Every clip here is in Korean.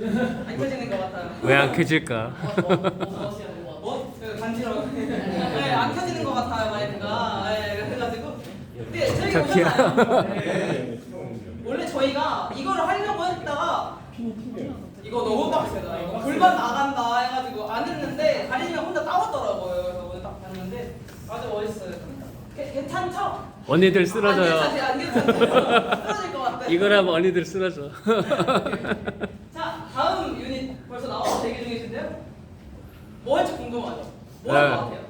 안 켜지는 것 같아요. 왜 안 켜질까? 뭐? 그 간지러워. 네, 안 켜지는 것 같아요, 마이크가. 네, 그래가지고. 근데 저희 자기야. 오잖아요. 원래 저희가 이거를 하려고 했다가 이거 너무 빡세다. 이거 골반 나간다 해가지고 안 했는데 다리면 혼자 따왔더라고요. 그래서 오늘 딱 봤는데 아주 멋있어요. 괜- 괜찮죠? 언니들 안 쓰러져요. 괜찮지, 안 괜찮지. 쓰러질 것 같아. 이거라면 언니들 쓰러져. 자, 다음 유닛 벌써 나와서 대기 중이신데요? 뭐 할지 궁금하죠? 뭐할것 네. 같아요?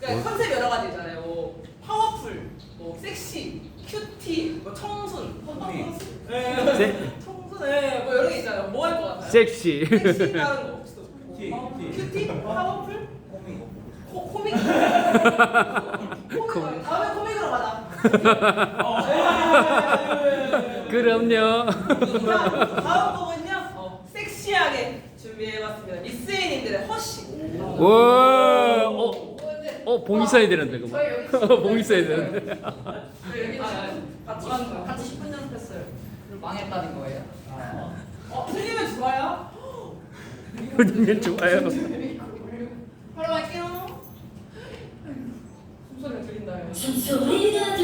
그러니까 컨셉 여러 가지 있잖아요. 뭐 파워풀, 뭐 섹시, 큐티, 뭐 청순, 청순, 네. 세- 청순, 네, 뭐 여러 개 있잖아요. 뭐 할 것 같아요? 섹시. 섹시 다른 거 없어. 큐티, 어, 큐티. 큐티, 파워풀, 코, 코믹. 코믹. 다음에 코믹으로 가자. 어, 네. 그럼요. 자, 다음 섹시하게 미세니들. 어. 어, 어, 봉이 써야 되는데 그거. 봉이 써야 되는데. 저 여기 아, 지금 같이 10분 연습했어요. 망했다는 거예요. 어, 틀리면 좋아요. 그러면 좋아요. 바로 갈게요. 숨소리 들린다요. 숨소리가